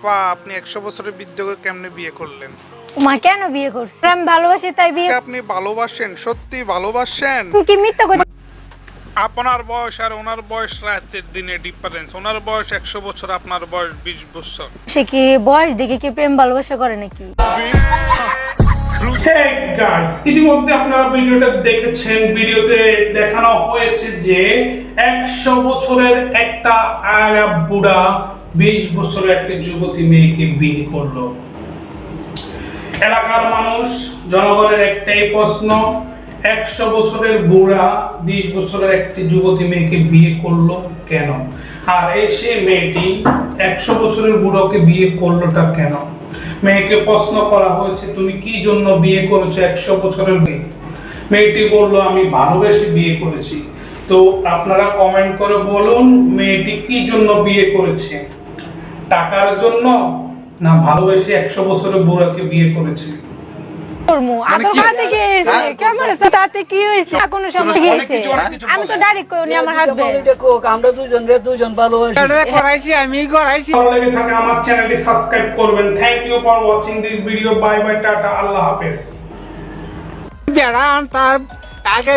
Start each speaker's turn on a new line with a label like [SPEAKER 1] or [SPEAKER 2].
[SPEAKER 1] আপা আপনি একশো বছরের বৃদ্ধকে কেমনে বিয়ে করলেন?
[SPEAKER 2] মা কেন বিয়ে করছে? আমি ভালোবাসি তাই বিয়ে
[SPEAKER 1] আপনি ভালোবাসেন? সত্যি ভালোবাসেন?
[SPEAKER 2] কি মিথ্যা কথা
[SPEAKER 1] আপনার বয়স আর ওনার বয়স রাতের দিনে ডিফারেন্স ওনার বয়স একশো বছর আপনার বয়স বিশ বছর।
[SPEAKER 2] সে কি বয়স দেখে কি প্রেম ভালোবাসা করে নাকি?
[SPEAKER 3] ইতিমধ্যে আপনারা ভিডিওটা দেখেছেন ভিডিওতে দেখানো হয়েছে যে একশো বছরের একটা আয়া বুড়া বিশ বছরের একটা যুবতী মেয়েকে বিয়ে করল। এলাকার মানুষ জনগণের একটাই প্রশ্ন, একশো বছরের বুড়া বিশ বছরের একটি যুবতী মেয়েকে বিয়ে করল কেন? আর এই সে মেয়েটি একশো বছরের বুড়োকে বিয়ে করলোটা কেন? মেয়েকে প্রশ্ন করা হয়েছে, তুমি কি জন্য বিয়ে করেছ একশো বছরের মেয়ে? মেয়েটি বলল, আমি ভালোবেসে বিয়ে করেছি। তো আপনারা কমেন্ট করে বলুন, মেয়েটি কি জন্য বিয়ে করেছে? টাকার জন্য না ভালোবেসে একশো বছরের বুড়াকে বিয়ে করেছে।
[SPEAKER 2] আমি তো ডাইরেক্ট কই আমার হাজবেন্ড
[SPEAKER 4] আমরা দুজন রে দুজন ভালোবাসি।
[SPEAKER 5] করাইছি আমি করাইছি।
[SPEAKER 3] ভালো লেগে থাকে আমার চ্যানেলটি সাবস্ক্রাইব করবেন। Thank you for watching this video bye bye tata আল্লাহ হাফেজ।
[SPEAKER 5] বেড়া তার আগে